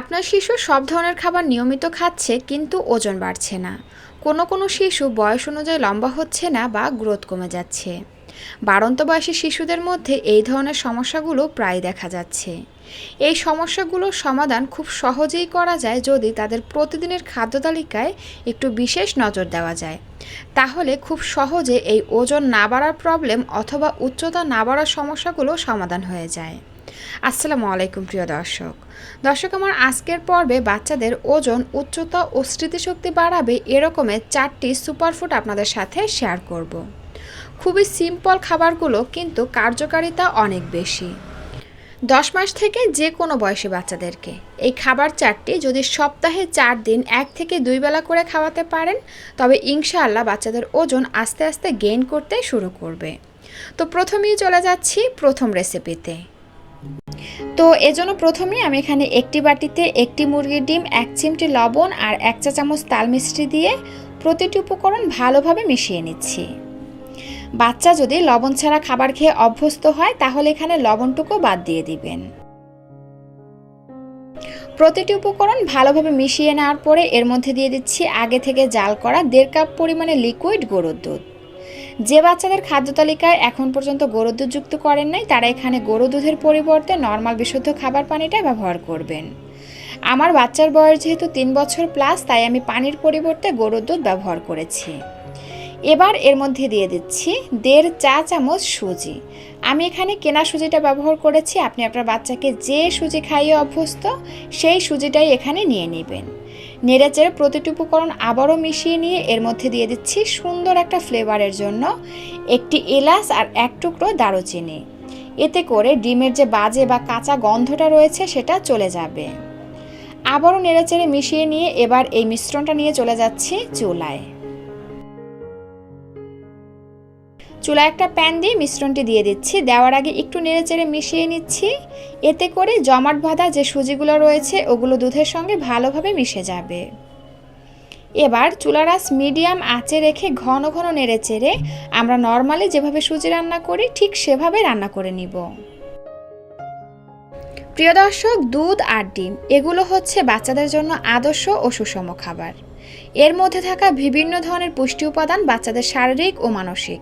আপনার শিশু সব ধরনের খাবার নিয়মিত খাচ্ছে, কিন্তু ওজন বাড়ছে না। কোনো কোনো শিশু বয়স অনুযায়ী লম্বা হচ্ছে না বা গ্রোথ কমে যাচ্ছে। বাড়ন্ত বয়সী শিশুদের মধ্যে এই ধরনের সমস্যাগুলো প্রায় দেখা যাচ্ছে। এই সমস্যাগুলোর সমাধান খুব সহজেই করা যায় যদি তাদের প্রতিদিনের খাদ্য তালিকায় একটু বিশেষ নজর দেওয়া যায়। তাহলে খুব সহজে এই ওজন না বাড়ার প্রবলেম অথবা উচ্চতা না বাড়ার সমস্যাগুলো সমাধান হয়ে যায়। আসসালামু আলাইকুম, প্রিয় দর্শক। দর্শক, আমার আজকের পর্বে বাচ্চাদের ওজন, উচ্চতা ও স্মৃতিশক্তি বাড়াবে এরকমের চারটি সুপারফুড আপনাদের সাথে শেয়ার করব। খুবই সিম্পল খাবারগুলো কিন্তু কার্যকারিতা অনেক বেশি। দশ মাস থেকে যে কোনো বয়সী বাচ্চাদেরকে এই খাবার চারটি যদি সপ্তাহে চার দিন এক থেকে দুই বেলা করে খাওয়াতে পারেন, তবে ইনশাআল্লাহ বাচ্চাদের ওজন আস্তে আস্তে গেইন করতে শুরু করবে। তো প্রথমেই চলে যাচ্ছি প্রথম রেসিপিতে তো এজন্য প্রথমেই আমি এখানে একটি বাটিতে একটি মুরগির ডিম, এক চিমটি লবণ আর এক চা চামচ তাল মিষ্টি দিয়ে প্রতিটি উপকরণ ভালোভাবে মিশিয়ে নিচ্ছি। বাচ্চা যদি লবণ ছাড়া খাবার খেয়ে অভ্যস্ত হয়, তাহলে এখানে লবণটুকু বাদ দিয়ে দিবেন। প্রতিটি উপকরণ ভালোভাবে মিশিয়ে নেওয়ার পরে এর মধ্যে দিয়ে দিচ্ছি আগে থেকে জাল করা দেড় কাপ পরিমাণে লিকুইড গরুর দুধ। যে বাচ্চাদের খাদ্য তালিকায় এখন পর্যন্ত গরুর দুধ যুক্ত করেন নাই, তারা এখানে গরু দুধের পরিবর্তে নর্মাল বিশুদ্ধ খাবার পানিটা ব্যবহার করবেন। আমার বাচ্চার বয়স যেহেতু তিন বছর প্লাস তাই আমি পানির পরিবর্তে গরুর দুধ ব্যবহার করেছি। এবার এর মধ্যে দিয়ে দিচ্ছি দেড় চা চামচ সুজি। আমি এখানে কেনা সুজিটা ব্যবহার করেছি, আপনি আপনার বাচ্চাকে যে সুজি খাইয়ে অভ্যস্ত, সেই সুজিটাই এখানে নিয়ে নেবেন। নেড়েচেড়ে প্রতিটি উপকরণ আবারও মিশিয়ে নিয়ে এর মধ্যে দিয়ে দিচ্ছি সুন্দর একটা ফ্লেভারের জন্য একটি এলাচ আর এক টুকরো দারুচিনি। এতে করে ডিমের যে বাজে বা কাঁচা গন্ধটা রয়েছে সেটা চলে যাবে। আবারও নেড়েচেড়ে মিশিয়ে নিয়ে এবার এই মিশ্রণটা নিয়ে চলে যাচ্ছি চুলায়। চুলায় একটা প্যান দিয়ে মিশ্রণটি দিয়ে দিচ্ছি। দেওয়ার আগে একটু নেড়েচেড়ে মিশিয়ে নিচ্ছি। এতে করে জমাট বাঁধা যে সুজিগুলো রয়েছে, ওগুলো দুধের সঙ্গে ভালোভাবে মিশে যাবে। এবার চুলার আঁচ মিডিয়াম আঁচে রেখে ঘন ঘন নেড়েচেড়ে আমরা নর্মালি যেভাবে সুজি রান্না করি, ঠিক সেভাবে রান্না করে নিব। প্রিয় দর্শক, দুধ আর ডিম, এগুলো হচ্ছে বাচ্চাদের জন্য আদর্শ ও সুষম খাবার। এর মধ্যে থাকা বিভিন্ন ধরনের পুষ্টি উপাদান বাচ্চাদের শারীরিক ও মানসিক।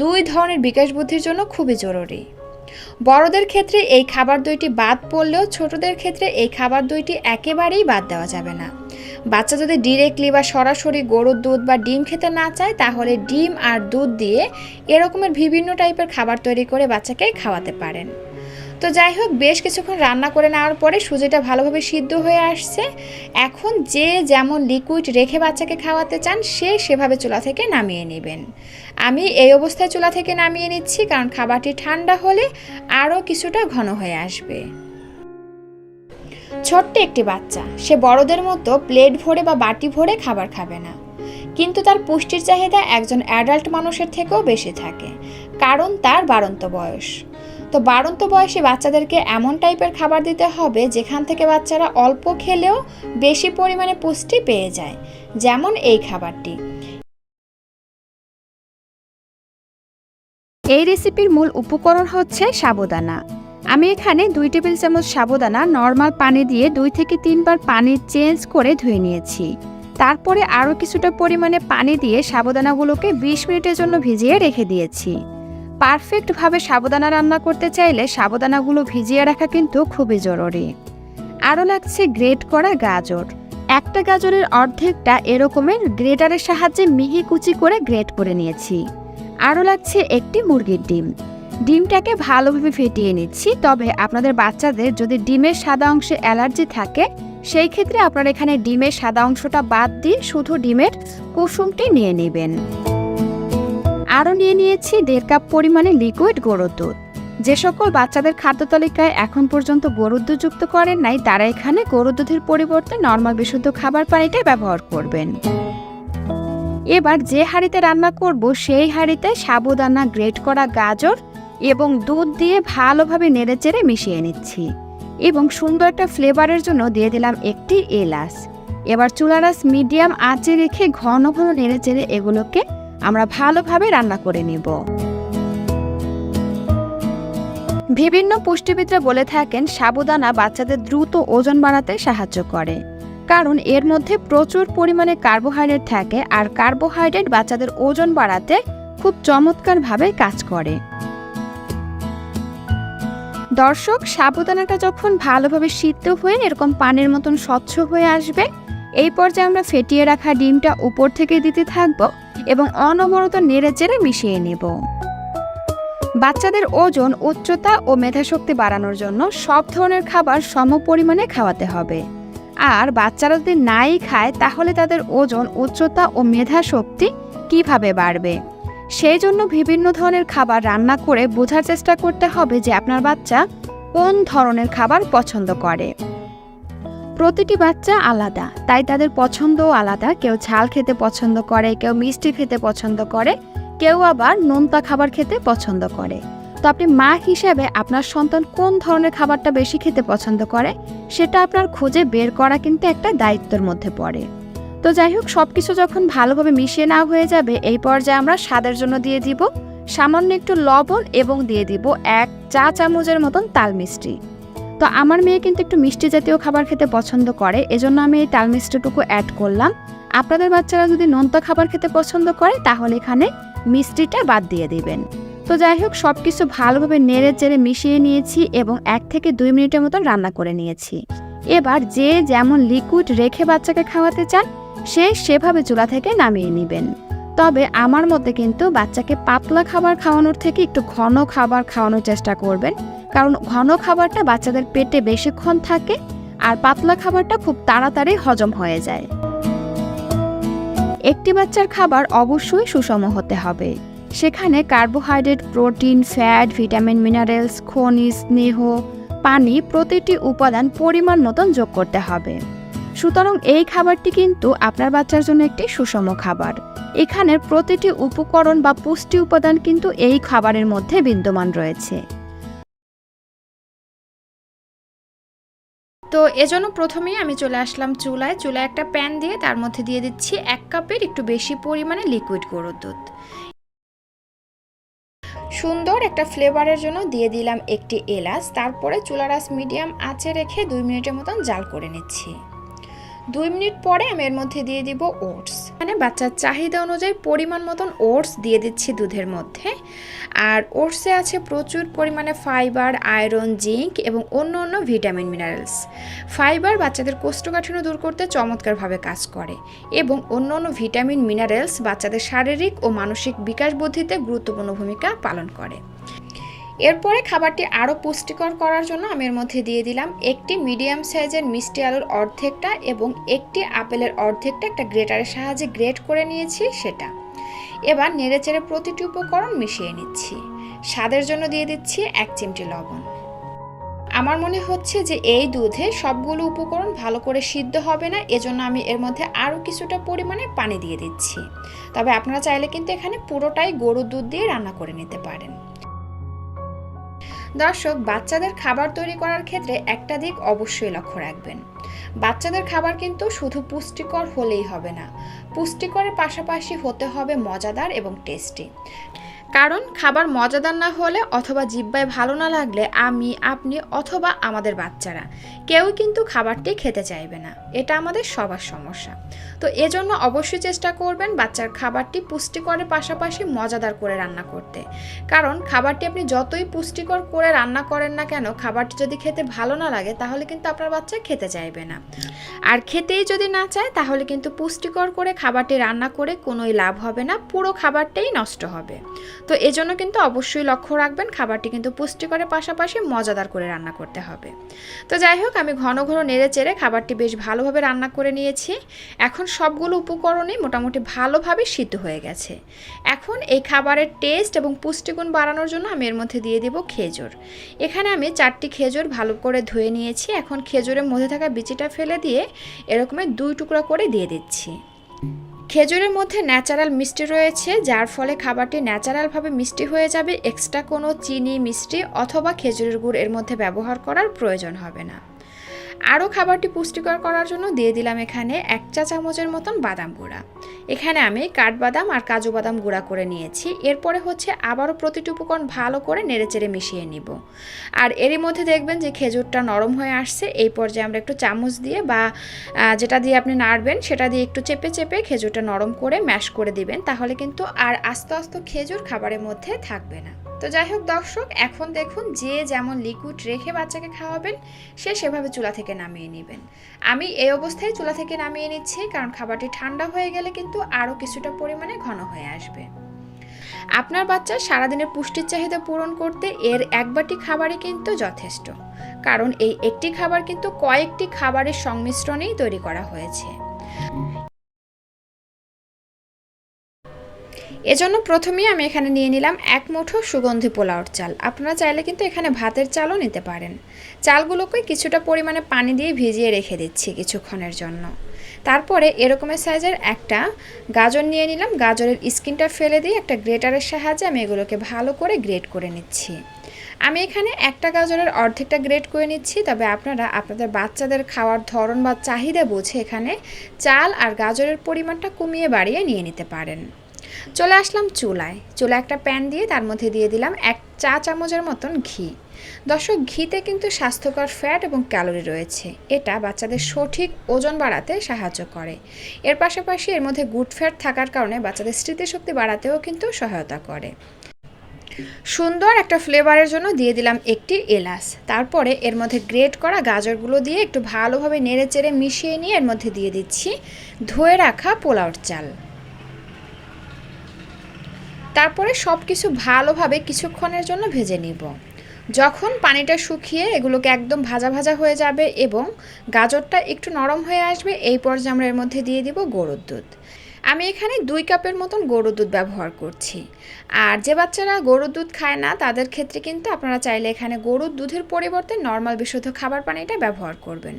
দুই ধরনের বিকাশ বুদ্ধির জন্য খুবই জরুরি। বড়দের ক্ষেত্রে এই খাবার দুইটি বাদ পড়লেও ছোটদের ক্ষেত্রে এই খাবার দুইটি একেবারেই বাদ দেওয়া যাবে না। বাচ্চা যদি ডিরেক্টলি বা সরাসরি গরুর দুধ বা ডিম খেতে না চায়, তাহলে ডিম আর দুধ দিয়ে এরকমের বিভিন্ন টাইপের খাবার তৈরি করে বাচ্চাকে খাওয়াতে পারেন। তো যাই হোক, বেশ কিছুক্ষণ রান্না করে নেওয়ার পরে সুজিটা ভালোভাবে সিদ্ধ হয়ে আসছে। এখন যে যেমন লিকুইড রেখে বাচ্চাকে খাওয়াতে চান, সে সেভাবে চুলা থেকে নামিয়ে নেবেন। আমি এই অবস্থায় চুলা থেকে নামিয়ে নিচ্ছি, কারণ খাবারটি ঠান্ডা হলে আরও কিছুটা ঘন হয়ে আসবে। ছোট্ট একটি বাচ্চা, সে বড়দের মতো প্লেট ভরে বা বাটি ভরে খাবার খাবে না। কিন্তু তার পুষ্টির চাহিদা একজন অ্যাডাল্ট মানুষের থেকেও বেশি থাকে, কারণ তার বাড়ন্ত বয়স। তো বাড়ন্ত বয়সে বাচ্চাদেরকে এমন টাইপের খাবার দিতে হবে যেখান থেকে বাচ্চারা অল্প খেলেও বেশি পরিমাণে পুষ্টি পেয়ে যায়, যেমন এই খাবারটি। এই রেসিপির মূল উপকরণ হচ্ছে সাবুদানা আমি এখানে দুই টেবিল চামচ সাবুদানা নর্মাল পানি দিয়ে দুই থেকে তিনবার পানি চেঞ্জ করে ধুয়ে নিয়েছি। তারপরে আরও কিছুটা পরিমাণে পানি দিয়ে সাবুদানাগুলোকে বিশ মিনিটের জন্য ভিজিয়ে রেখে দিয়েছি। পারফেক্টভাবে সাবুদানা রান্না করতে চাইলে সাবুদানাগুলো ভিজিয়ে রাখা কিন্তু খুবই জরুরি। আরও লাগছে গ্রেট করা গাজর। একটা গাজরের অর্ধেকটা এরকমের গ্রেটারের সাহায্যে মিহি কুচি করে গ্রেট করে নিয়েছি। আরও লাগছে একটি মুরগির ডিম। ডিমটাকে ভালোভাবে ফেটিয়ে নিচ্ছি, তবে আপনাদের বাচ্চাদের যদি ডিমের সাদা অংশে অ্যালার্জি থাকে, সেই ক্ষেত্রে আপনারা এখানে ডিমের সাদা অংশটা বাদ দিয়ে শুধু ডিমের কুসুমটি নিয়ে নেবেন। আরও নিয়ে নিয়েছি দেড় কাপ পরিমাণে লিকুইড গরুর দুধ। যে সকল বাচ্চাদের খাদ্য তালিকায় এখন পর্যন্ত গরুর দুধ যুক্ত করেন নাই, তারা এখানে গরুর দুধের পরিবর্তে নর্মাল বিশুদ্ধ খাবার পানিটা ব্যবহার করবেন। এবার যে হাঁড়িতে রান্না করব, সেই হাঁড়িতে সাবুদানা গ্রেট করা গাজর এবং দুধ দিয়ে ভালোভাবে নেড়েচেড়ে মিশিয়ে নিচ্ছি এবং সুন্দর একটা ফ্লেভারের জন্য দিয়ে দিলাম একটি এলাচ। এবার চুলারাস মিডিয়াম আঁচে রেখে ঘন ঘন নেড়েচেড়ে এগুলোকে আমরা ভালোভাবে রান্না করে নেব। বিভিন্ন পুষ্টিবিদরা বলে থাকেন, সাবুদানা বাচ্চাদের দ্রুত ওজন বাড়াতে সাহায্য করে। কারণ এর মধ্যে প্রচুর পরিমাণে কার্বোহাইড্রেট থাকে আর কার্বোহাইড্রেট বাচ্চাদের ওজন বাড়াতে খুব চমৎকারভাবে কাজ করে। দর্শক, সাবুদানাটা যখন ভালোভাবে সিদ্ধ হয়ে এরকম পানির মতন স্বচ্ছ হয়ে আসবে এই পর্যায়ে আমরা ফেটিয়ে রাখা ডিমটা উপর থেকে দিতে থাকব এবং অনবরত নেড়ে চেড়ে মিশিয়ে নেব। বাচ্চাদের ওজন, উচ্চতা ও মেধাশক্তি বাড়ানোর জন্য সব ধরনের খাবার সম পরিমাণে খাওয়াতে হবে। আর বাচ্চারা যদি নাই খায়, তাহলে তাদের ওজন, উচ্চতা ও মেধাশক্তি কীভাবে বাড়বে? সেই জন্য বিভিন্ন ধরনের খাবার রান্না করে বোঝার চেষ্টা করতে হবে যে আপনার বাচ্চা কোন ধরনের খাবার পছন্দ করে। প্রতিটি বাচ্চা আলাদা, তাই তাদের পছন্দও আলাদা। কেউ ঝাল খেতে পছন্দ করে, কেউ মিষ্টি খেতে পছন্দ করে, কেউ আবার নোনতা খাবার খেতে পছন্দ করে। তো আপনি মা হিসেবে আপনার সন্তান কোন ধরনের খাবারটা বেশি খেতে পছন্দ করে, সেটা আপনার খুঁজে বের করা কিন্তু একটা দায়িত্বের মধ্যে পড়ে। তো যাই হোক সব কিছু যখন ভালোভাবে মিশিয়ে নেওয়া হয়ে যাবে, এই পর্যায়ে আমরা স্বাদের জন্য দিয়ে দিব সামান্য একটু লবণ এবং দিয়ে দিব এক চা চামচের মতন তাল মিষ্টি। তো আমার মেয়ে কিন্তু একটু মিষ্টি জাতীয় খাবার খেতে পছন্দ করে, এজন্য আমি এই তাল মিষ্টিটুকু অ্যাড করলাম। আপনাদের বাচ্চারা যদি নোনতা খাবার খেতে পছন্দ করে, তাহলে এখানে মিষ্টিটা বাদ দিয়ে দিবেন। তো যাই হোক সব কিছু ভালোভাবে নেড়ে চেড়ে মিশিয়ে নিয়েছি এবং এক থেকে দুই মিনিটের মতন রান্না করে নিয়েছি। এবার যে যেমন লিকুইড রেখে বাচ্চাকে খাওয়াতে চান, সে সেভাবে চুলা থেকে নামিয়ে নেবেন। তবে আমার মতে কিন্তু বাচ্চাকে পাতলা খাবার খাওয়ানোর থেকে একটু ঘন খাবার খাওয়ানোর চেষ্টা করবেন। কারণ ঘন খাবারটা বাচ্চাদের পেটে বেশিক্ষণ থাকে আর পাতলা খাবারটা খুব তাড়াতাড়ি হজম হয়ে যায়। একটি বাচ্চার খাবার অবশ্যই সুষম হতে হবে। সেখানে carbohydrate, protein, fat, vitamin, minerals, খনিজ, স্নেহ, পানি প্রতিটি উপাদান পরিমাণ মতন যোগ করতে হবে। সুতরাং এই খাবারটি কিন্তু আপনার বাচ্চার জন্য একটি সুষম খাবার। এখানের প্রতিটি উপকরণ বা পুষ্টি উপাদান কিন্তু এই খাবারের মধ্যে বিদ্যমান রয়েছে। এজন্য প্রথমেই আমি চলে আসলাম চুলায়। চুলায় একটা প্যান দিয়ে তার মধ্যে দিয়ে দিচ্ছি এক কাপের একটু বেশি পরিমাণে লিকুইড গরুর দুধ। সুন্দর একটা ফ্লেভারের জন্য দিয়ে দিলাম একটি এলাচ। তারপরে চুলার আঁচ মিডিয়াম আঁচে রেখে দুই মিনিটের মতন জাল করে নিচ্ছি। দুই মিনিট পরে আমি এর মধ্যে দিয়ে দিব ওটস মানে বাচ্চার চাহিদা অনুযায়ী পরিমাণ মতন ওটস দিয়ে দিচ্ছি দুধের মধ্যে। আর ওটসে আছে প্রচুর পরিমাণে ফাইবার, আয়রন, জিঙ্ক এবং অন্য অন্য ভিটামিন, মিনারেলস। ফাইবার বাচ্চাদের কোষ্ঠকাঠিন্য দূর করতে চমৎকারভাবে কাজ করে এবং অন্য অন্য ভিটামিন, মিনারেলস বাচ্চাদের শারীরিক ও মানসিক বিকাশ বুদ্ধিতে গুরুত্বপূর্ণ ভূমিকা পালন করে। এরপরে খাবারটি আরও পুষ্টিকর করার জন্য আমি এর মধ্যে দিয়ে দিলাম একটি মিডিয়াম সাইজের মিষ্টি আলুর অর্ধেকটা এবং একটি আপেলের অর্ধেকটা একটা গ্রেটারের সাহায্যে গ্রেট করে নিয়েছি সেটা। এবার নেড়েচেড়ে প্রতিটি উপকরণ মিশিয়ে নিচ্ছি। স্বাদের জন্য দিয়ে দিচ্ছি এক চিমটি লবণ। আমার মনে হচ্ছে যে এই দুধে সবগুলো উপকরণ ভালো করে সিদ্ধ হবে না, এজন্য আমি এর মধ্যে আরও কিছুটা পরিমাণে পানি দিয়ে দিচ্ছি। তবে আপনারা চাইলে কিন্তু এখানে পুরোটাই গরুর দুধ দিয়ে রান্না করে নিতে পারেন। দর্শক, বাচ্চাদের খাবার তৈরি করার ক্ষেত্রে একটা দিক অবশ্যই লক্ষ্য রাখবেন। বাচ্চাদের খাবার কিন্তু শুধু পুষ্টিকর হলেই হবে না, পুষ্টিকরের পাশাপাশি হতে হবে মজাদার এবং টেস্টি। কারণ খাবার মজাদার না হলে অথবা জিব্বায় ভালো না লাগলে আমি, আপনি অথবা আমাদের বাচ্চারা কেউ কিন্তু খাবারটি খেতে চাইবে না। এটা আমাদের সবার সমস্যা। তো এজন্য অবশ্যই চেষ্টা করবেন বাচ্চার খাবারটি পুষ্টিকরের পাশাপাশি মজাদার করে রান্না করতে। কারণ খাবারটি আপনি যতই পুষ্টিকর করে রান্না করেন না কেন, খাবারটি যদি খেতে ভালো না লাগে, তাহলে কিন্তু আপনার বাচ্চা খেতে চাইবে না। আর খেতেই যদি না চায়, তাহলে কিন্তু পুষ্টিকর করে খাবারটি রান্না করে কোনোই লাভ হবে না, পুরো খাবারটাই নষ্ট হবে। তো এজন্য কিন্তু অবশ্যই লক্ষ্য রাখবেন, খাবারটি কিন্তু পুষ্টিকরের পাশাপাশি মজাদার করে রান্না করতে হবে। তো যাই হোক, আমি ঘন ঘন নেড়ে চেড়ে খাবারটি বেশ ভালোভাবে রান্না করে নিয়েছি। এখন সবগুলো উপকরণই মোটামুটি ভালোভাবে সিদ্ধ হয়ে গেছে। এখন এই খাবারের টেস্ট এবং পুষ্টিগুণ বাড়ানোর জন্য আমি এর মধ্যে দিয়ে দিব খেজুর। এখানে আমি চারটি খেজুর ভালো করে ধুয়ে নিয়েছি। এখন খেজুরের মধ্যে থাকা বিচিটা ফেলে দিয়ে এরকমের দুই টুকরা করে দিয়ে দিচ্ছি। খেজুরের মধ্যে ন্যাচারাল মিষ্টি রয়েছে, যার ফলে খাবারটি ন্যাচারালভাবে মিষ্টি হয়ে যাবে। এক্সট্রা কোনো চিনি, মিষ্টি অথবা খেজুরের গুড় এর মধ্যে ব্যবহার করার প্রয়োজন হবে না। আরও খাবারটি পুষ্টিকর করার জন্য দিয়ে দিলাম এখানে এক চা চামচের মতন বাদাম গুঁড়া। এখানে আমি কাঠবাদাম আর কাজু বাদাম গুঁড়া করে নিয়েছি। এরপরে হচ্ছে আবারও প্রতিটি উপকরণ ভালো করে নেড়েচেড়ে মিশিয়ে নিব। আর এরই মধ্যে দেখবেন যে খেজুরটা নরম হয়ে আসছে। এই পর্যায়ে আমরা একটু চামচ দিয়ে বা যেটা দিয়ে আপনি নাড়বেন সেটা দিয়ে একটু চেপে চেপে খেজুরটা নরম করে ম্যাশ করে দিবেন। তাহলে কিন্তু আর আস্তে আস্তে খেজুর খাবারের মধ্যে থাকবে না। তো যাই হোক দর্শক, এখন দেখুন যে যেমন লিকুইড রেখে বাচ্চাকে খাওয়াবেন, সে সেভাবে চুলা থেকে নামিয়ে নেবেন। আমি এই অবস্থায় চুলা থেকে নামিয়ে নিচ্ছি, কারণ খাবারটি ঠান্ডা হয়ে গেলে কিন্তু আরও কিছুটা পরিমাণে ঘন হয়ে আসবে। আপনার বাচ্চা সারাদিনের পুষ্টির চাহিদা পূরণ করতে এর এক বাটি খাবারই কিন্তু যথেষ্ট, কারণ এই একটি খাবার কিন্তু কয়েকটি খাবারের সংমিশ্রণেই তৈরি করা হয়েছে। এজন্য প্রথমেই আমি এখানে নিয়ে নিলাম এক মুঠো সুগন্ধি পোলাওর চাল। আপনারা চাইলে কিন্তু এখানে ভাতের চালও নিতে পারেন। চালগুলোকে কিছুটা পরিমাণে পানি দিয়ে ভিজিয়ে রেখে দিচ্ছি কিছুক্ষণের জন্য। তারপরে এরকমের সাইজের একটা গাজর নিয়ে নিলাম। গাজরের স্কিনটা ফেলে দিয়ে একটা গ্রেটারের সাহায্যে আমি এগুলোকে ভালো করে গ্রেট করে নিচ্ছি। আমি এখানে একটা গাজরের অর্ধেকটা গ্রেট করে নিচ্ছি। তবে আপনারা আপনাদের বাচ্চাদের খাওয়ার ধরন বা চাহিদা বুঝে এখানে চাল আর গাজরের পরিমাণটা কমিয়ে বাড়িয়ে নিয়ে নিতে পারেন। চলে আসলাম চুলায়। চুলা একটা প্যান দিয়ে তার মধ্যে দিয়ে দিলাম এক চা চামচের মতন ঘি। দর্শক, ঘিতে কিন্তু স্বাস্থ্যকর ফ্যাট এবং ক্যালোরি রয়েছে। এটা বাচ্চাদের সঠিক ওজন বাড়াতে সাহায্য করে। এর পাশাপাশি এর মধ্যে গুড ফ্যাট থাকার কারণে বাচ্চাদের স্মৃতিশক্তি বাড়াতেও কিন্তু সহায়তা করে। সুন্দর একটা ফ্লেভারের জন্য দিয়ে দিলাম একটি এলাচ। তারপরে এর মধ্যে গ্রেট করা গাজরগুলো দিয়ে একটু ভালোভাবে নেড়ে চেড়ে মিশিয়ে নিয়ে এর মধ্যে দিয়ে দিচ্ছি ধুয়ে রাখা পোলাওর চাল। তারপরে সব কিছু ভালোভাবে কিছুক্ষণের জন্য ভেজে নিব। যখন পানিটা শুকিয়ে এগুলোকে একদম ভাজা ভাজা হয়ে যাবে এবং গাজরটা একটু নরম হয়ে আসবে, এই পর্যায়ে আমরা এর মধ্যে দিয়ে দিব গরুর দুধ। আমি এখানে দুই কাপের মতন গরুর দুধ ব্যবহার করছি। আর যে বাচ্চারা গরুর দুধ খায় না, তাদের ক্ষেত্রে কিন্তু আপনারা চাইলে এখানে গরুর দুধের পরিবর্তে নর্মাল বিশুদ্ধ খাবার পানিটা ব্যবহার করবেন।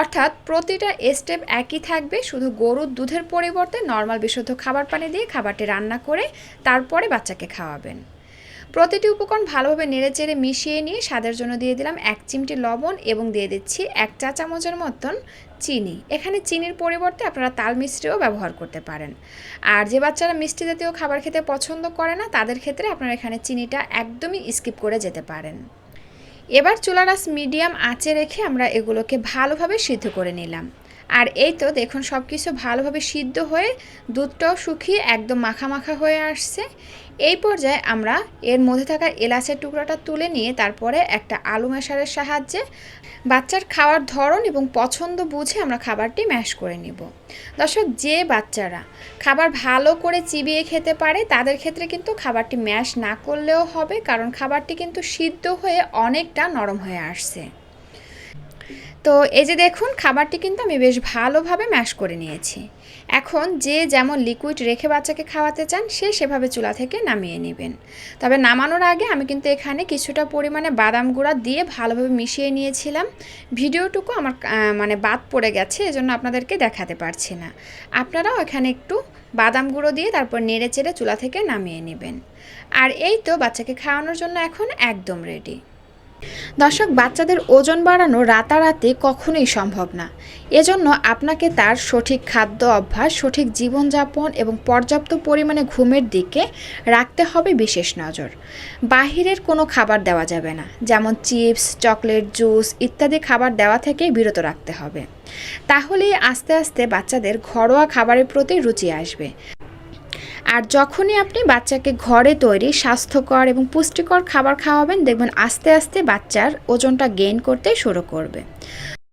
অর্থাৎ প্রতিটা স্টেপ একই থাকবে, শুধু গরুর দুধের পরিবর্তে নর্মাল বিশুদ্ধ খাবার পানি দিয়ে খাবারটি রান্না করে তারপরে বাচ্চাকে খাওয়াবেন। প্রতিটি উপকরণ ভালোভাবে নেড়েচেড়ে মিশিয়ে নিয়ে স্বাদের জন্য দিয়ে দিলাম এক চিমটি লবণ এবং দিয়ে দিচ্ছি এক চা চামচের মতন চিনি। এখানে চিনির পরিবর্তে আপনারা তাল মিষ্টিও ব্যবহার করতে পারেন। আর যে বাচ্চারা মিষ্টি জাতীয় খাবার খেতে পছন্দ করে না, তাদের ক্ষেত্রে আপনারা এখানে চিনিটা একদমই স্কিপ করে যেতে পারেন। এবার চুলার আঁচ মিডিয়াম আঁচে রেখে আমরা এগুলোকে ভালোভাবে সিদ্ধ করে নিলাম। আর এই তো দেখুন সব কিছু ভালোভাবে সিদ্ধ হয়ে দুধটাও শুকিয়ে একদম মাখা মাখা হয়ে আসছে। এই পর্যায়ে আমরা এর মধ্যে থাকা এলাচের টুকরাটা তুলে নিয়ে তারপরে একটা আলু মেশারের সাহায্যে বাচ্চার খাওয়ার ধরন এবং পছন্দ বুঝে আমরা খাবারটি ম্যাশ করে নিব। দর্শক, যে বাচ্চারা খাবার ভালো করে চিবিয়ে খেতে পারে, তাদের ক্ষেত্রে কিন্তু খাবারটি ম্যাশ না করলেও হবে, কারণ খাবারটি কিন্তু সিদ্ধ হয়ে অনেকটা নরম হয়ে আসছে। তো এই যে দেখুন, খাবারটি কিন্তু আমি বেশ ভালোভাবে ম্যাশ করে নিয়েছি। এখন যে যেমন লিকুইড রেখে বাচ্চাকে খাওয়াতে চান, সে সেভাবে চুলা থেকে নামিয়ে নেবেন। তবে নামানোর আগে আমি কিন্তু এখানে কিছুটা পরিমাণে বাদাম গুঁড়া দিয়ে ভালোভাবে মিশিয়ে নিয়েছিলাম। ভিডিওটুকু আমার মানে বাদ পড়ে গেছে, এজন্য আপনাদেরকে দেখাতে পারছি না। আপনারাও এখানে একটু বাদাম গুঁড়ো দিয়ে তারপর নেড়ে চেড়ে চুলা থেকে নামিয়ে নেবেন। আর এই তো বাচ্চাকে খাওয়ানোর জন্য এখন একদম রেডি দর্শক, বাচ্চাদের ওজন বাড়ানো রাতারাতি কখনোই সম্ভব না। এজন্য আপনাকে তার সঠিক খাদ্য অভ্যাস, সঠিক জীবনযাপন এবং পর্যাপ্ত পরিমাণে ঘুমের দিকে রাখতে হবে বিশেষ নজর। বাহিরের কোনো খাবার দেওয়া যাবে না, যেমন চিপস, চকলেট, জুস ইত্যাদি খাবার দেওয়া থেকে বিরত রাখতে হবে। তাহলেই আস্তে আস্তে বাচ্চাদের ঘরোয়া খাবারের প্রতি রুচি আসবে। আর যখনই আপনি বাচ্চাকে ঘরে তৈরি স্বাস্থ্যকর এবং পুষ্টিকর খাবার খাওয়াবেন, দেখবেন আস্তে আস্তে বাচ্চার ওজনটা গেইন করতে শুরু করবে।